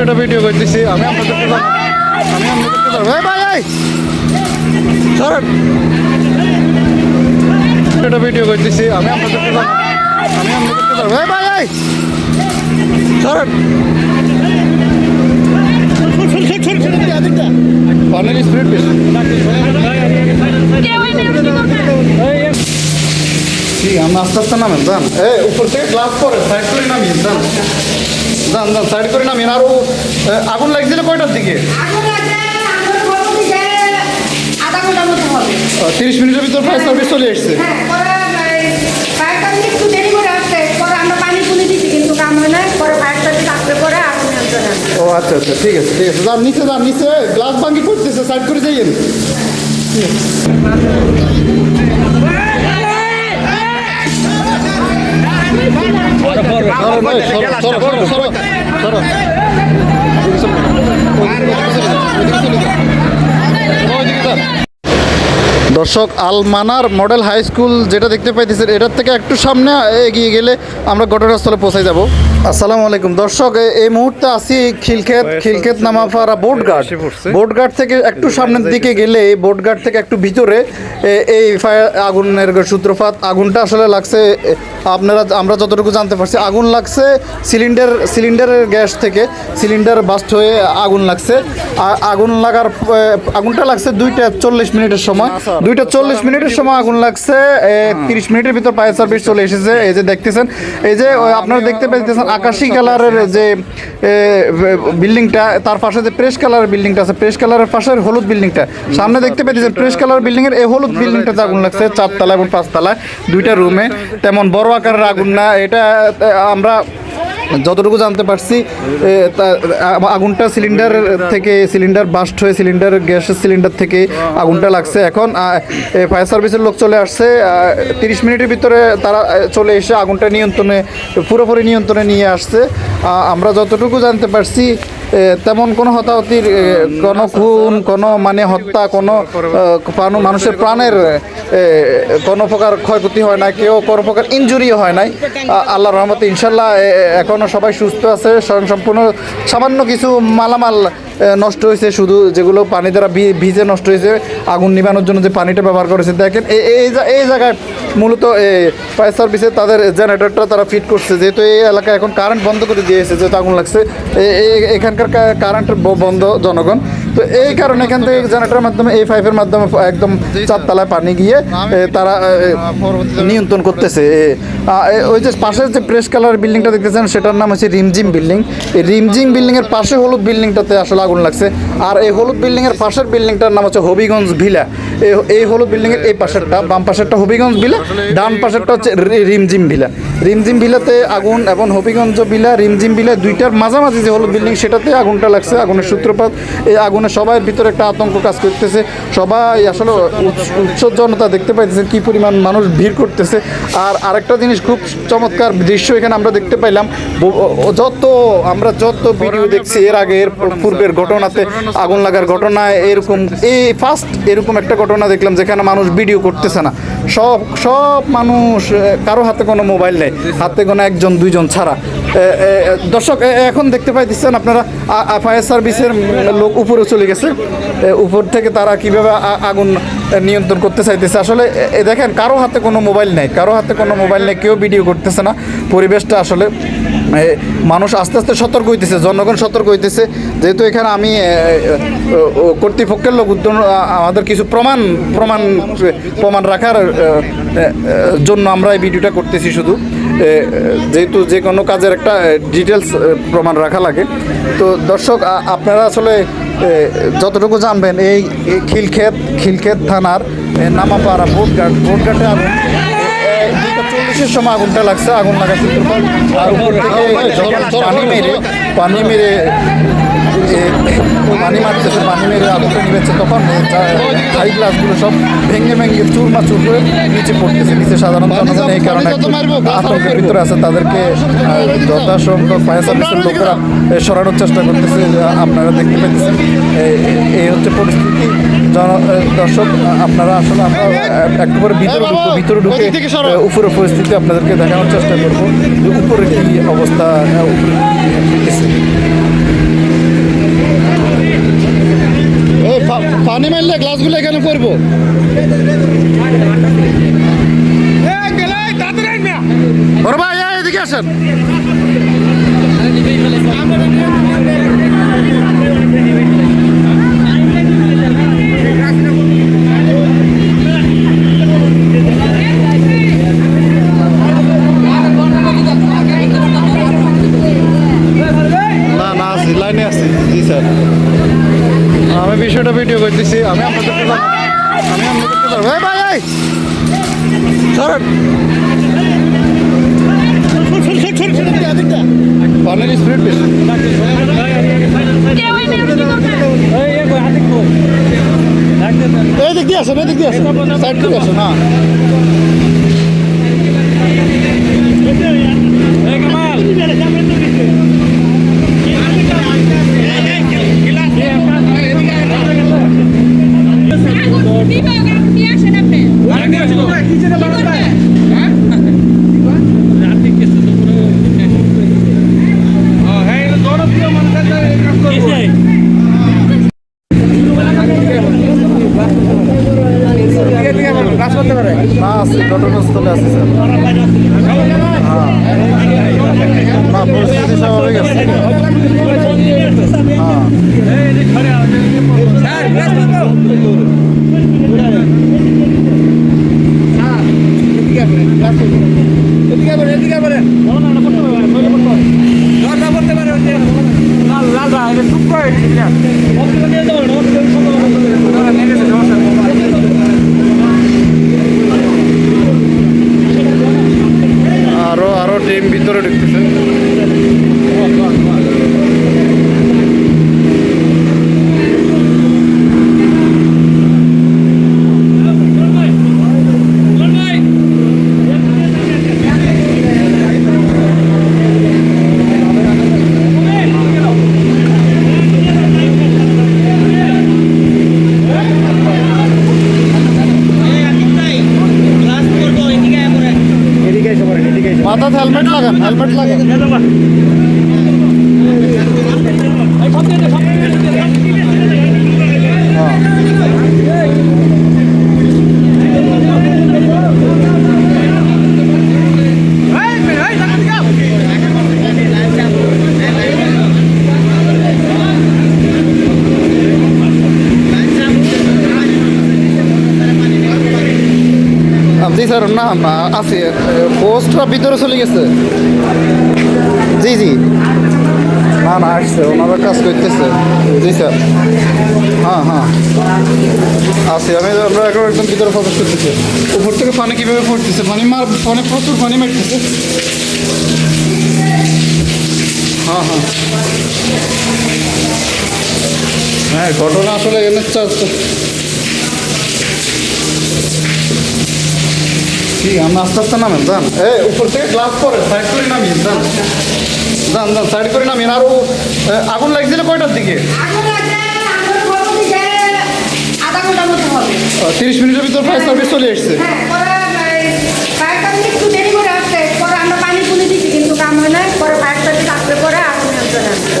একটা ভিডিও করতেছি আমি আপনাদের আমি এই ভাই এই! সরেন। একটা ভিডিও করতেছি আমি আমি আপনাদেরকে বলব, এই ভাই এই! সরেন। অনেক স্পিড বেশি। ঠিক আস্তে আস্তে নামেন যান এ উপর থেকে গ্লাস করে সাইড করে নামিয়ে যান যান যান সাইড করে নামিয়ে আরও এ, আগুন লাগছিল কয়টার দিকে? তিরিশ মিনিটের ভিতর ফায়ার সার্ভিস চলে এসছে হ্যাঁ, হয়। ও আচ্ছা আচ্ছা ঠিক আছে ঠিক আছে। যান নিচে যান নিচে। গ্লাস ভাঙ্গি করতেছে সাইড করে যাইয়েন। দর্শক আলমানার মডেল হাই স্কুল যেটা দেখতে পাইতেছেন এটার থেকে একটু সামনে এগিয়ে গেলে আমরা ঘটনাস্থলে পৌঁছে যাব। আসসালামু আলাইকুম। দর্শক এ- এই মুহূর্তে আছি খিলক্ষেত খিলক্ষেত নামাফারা বোটঘাট বোটঘাট থেকে একটু সামনের দিকে গেলে এই বোটঘাট থেকে একটু ভিতরে এই ফায়ার আগুনের সূত্রপাত আগুনটা আসলে লাগছে আপনারা আমরা যতটুকু জানতে পারছি আগুন লাগছে সিলিন্ডার সিলিন্ডারের গ্যাস থেকে সিলিন্ডার বাস্ট হয়ে আগুন লাগছে। আগুন লাগার আগুনটা লাগছে দুইটা চল্লিশ মিনিটের সময়। দুইটা চল্লিশ মিনিটের সময় আগুন লাগছে তিরিশ মিনিটের ভিতর ফায়ার সার্ভিস চলে এসেছে এই যে দেখতেছেন। এই যে আপনারা দেখতে পাইতেছেন আকাশি কালারের যে বিল্ডিংটা তার পাশে যে প্রেস কালারের বিল্ডিংটা আছে প্রেস কালারের পাশের হলুদ বিল্ডিংটা। সামনে দেখতে পাইতেছেন প্রেস কালার বিল্ডিং এর এই হলুদ বিল্ডিংটাতে আগুন লাগছে চারতলা এবং পাঁচতলায় দুইটা রুমে তেমন বড় আকারের আগুন না, এটা আমরা যতটুকু জানতে পারছি আগুনটা সিলিন্ডার থেকে সিলিন্ডার বাস্ট হয়ে সিলিন্ডার গ্যাসের সিলিন্ডার থেকে আগুনটা লাগছে এখন ফায়ার সার্ভিসের লোক চলে আসছে তিরিশ মিনিটের ভিতরে তারা চলে এসে আগুনটা নিয়ন্ত্রণে, পুরোপুরি নিয়ন্ত্রণে নিয়ে আসছে আমরা যতটুকু জানতে পারছি তেমন কোনো হতাহতির কোনো খুন, কোনো মানে হত্যা, কোনো মানুষের প্রাণের কোনো প্রকার ক্ষয়ক্ষতি হয় না কেউ কোনো প্রকার ইনজুরিও হয় নাই। আ- আল্লাহর রহমতে ইনশাল্লাহ এখনও সবাই সুস্থ আছে স্বয়ং সম্পূর্ণ সামান্য কিছু মালামাল নষ্ট হয়েছে, শুধু যেগুলো পানি দ্বারা ভিজে নষ্ট হয়েছে, আগুন নিবানোর জন্য যে পানিটা ব্যবহার করেছে। দেখেন এই এই জায়গায় মূলত ফায়ার সার্ভিসে তাদের জেনারেটরটা তারা ফিট করছে। যেহেতু এই এলাকায় এখন কারেন্ট বন্ধ করে দিয়েছে যেহেতু আগুন লাগছে এখানকার কারেন্ট বন্ধ জনগণ। তো এই কারণে এখান থেকে জেনারেটরের মাধ্যমে এই পাইপের মাধ্যমে একদম চারতলায় পানি গিয়ে তারা নিয়ন্ত্রণ করতেছে। ওই যে পাশের যে প্রেস কালার বিল্ডিংটা দেখতেছেন সেটার নাম হচ্ছে রিমজিম বিল্ডিং এই রিমজিম বিল্ডিংয়ের পাশে হলুদ বিল্ডিংটাতে আসলে আগুন লাগছে। আর এই হলুদ বিল্ডিংয়ের পাশের বিল্ডিংটার নাম হচ্ছে হবিগঞ্জ ভিলা। এই- এই হলুদ বিল্ডিং এর এই পাশেরটা, বাম পাশেরটা হবিগঞ্জ ভিলা ডান পাশেরটা হচ্ছে রিমজিম ভিলা রিমজিম ভিলাতে আগুন এবং হবিগঞ্জ ভিলা রিমজিম ভিলা দুইটার মাঝামাঝি যে হলুদ বিল্ডিং সেটাতে আগুনটা লাগছে, আগুনের সূত্রপাত। এই আগুনে সবাই ভিতরে একটা আতঙ্ক কাজ করতেছে। সবাই আসলে উৎস- উৎসব জনতা দেখতে পাইতেছে কি পরিমাণ মানুষ ভিড় করতেছে। আর আরেকটা জিনিস খুব চমৎকার দৃশ্য এখানে আমরা দেখতে পাইলাম যত আমরা যত ভিডিও দেখছি এর আগে, এর পূর্বের ঘটনাতে আগুন লাগার ঘটনায় এরকম, এই ফার্স্ট এরকম একটা ঘটনা দেখলাম যেখানে মানুষ ভিডিও করতেছে না। সব সব মানুষ কারও হাতে কোনো মোবাইল নেই, হাতে কোনো একজন, দুইজন ছাড়া। দর্শক এখন দেখতে পাইতেছেন আপনারা ফায়ার সার্ভিসের লোক উপরে চলে গেছে। উপর থেকে তারা কীভাবে আগুন নিয়ন্ত্রণ করতে চাইতেছে? আসলে দেখেন, কারও হাতে কোনো মোবাইল নেই, কারও হাতে কোনো মোবাইল নেই, কেউ ভিডিও করতেছে না। পরিবেশটা আসলে মানুষ আস্তে আস্তে সতর্ক হইতেছে, জনগণ সতর্ক হইতেছে। যেহেতু এখানে আমি কর্তৃপক্ষের লোক উদ্যোগ আমাদের কিছু প্রমাণ প্রমাণ প্রমাণ রাখার জন্য আমরা এই ভিডিওটা করতেছি শুধু। যেহেতু যে কোনো কাজের একটা ডিটেলস প্রমাণ রাখা লাগে। তো দর্শক আপনারা আসলে যতটুকু জানবেন, এই খিলক্ষেত খিলক্ষেত থানার নামাপাড়া বোটঘাট বোটঘাটে চল্লিশের সময় আগুনটা লাগছে আগুন লাগার সূত্রপাত আর উপর থেকে পানি মেরে পানি মেরে এ, পানি মারতেছে পানি মেরে আগুনটা নিবেছে তখন হাই গ্লাসগুলো সব ভেঙে ভেঙে চুরমা চুর করে নিচে পড়তেছে নিচে সাধারণ জনগণ এই কারণে আতঙ্কের ভিতরে আছে তাদেরকে যথাসংখ্যক ফায়ার সার্ভিসের লোকেরা সরানোর চেষ্টা করতেছে আপনারা দেখতে পেতেছেন এই হচ্ছে পরিস্থিতি জন দর্শক আপনারা আসলে আমরা একটু ভিতরে ঢুকবো ভিতরে ঢুকে উপরের পরিস্থিতি আপনাদেরকে দেখানোর চেষ্টা করব উপরে কি অবস্থা উপরে পানি মারলে গ্লাসগুলো এখানে পড়ব। ওর ভাই এদিকে আসেন। আমি আপনাদেরকে জানাব। এই ভাই, এই! সরেন পানির স্পিড বেশি। এই দিক দিয়ে আসেন এই দিক দিয়ে আসেন সাইড থেকে আসেন হ্যাঁ ঘটনাস্থলে আছে স্যার। হ্যাঁ। পরিস্থিতি স্বাভাবিক আছে। মাথাতে হেলমেট লাগান হেলমেট লাগান জি স্যার না না, আছে। পোস্টটা ভিতরে চলে গেছে। জি জি। না না, আসছে। ওনারা কাজ করতেছে। জি, স্যার। হ্যাঁ হ্যাঁ। আছে, আমি আমরা এখন একদম ভিতরে প্রবেশ করতেছি। উপর থেকে পানি কীভাবে পড়তেছে? পানি মার, পানি, প্রচুর পানি মারতেছে। হ্যাঁ হ্যাঁ। হ্যাঁ ঘটনা আসলে এনে কি আমরা আস্তে আস্তে নামেন যান। এ উপর থেকে গ্লাস পরে সাইড করে নামিয়ে যান। যান যান সাইড করে নামিয়ে আরও আগুন লাগছিল কয়টার দিকে? তিরিশ মিনিটের ভিতর ফায়ার সার্ভিস চলে এসছে হ্যাঁ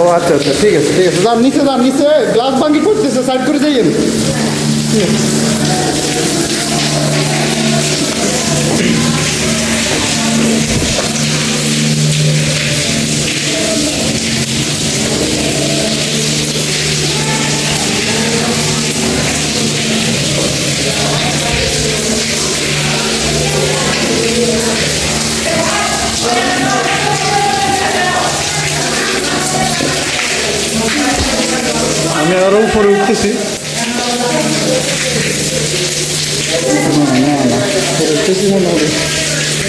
ও আচ্ছা আচ্ছা ঠিক আছে ঠিক আছে। যান নিচে যান নিচে গ্লাস ভাঙ্গি পড়তেছে সাইড করে যাইয়েন। আমি আরও উপরে উঠতেছি না, না, না, উপরে উঠতেছি মনে হবে।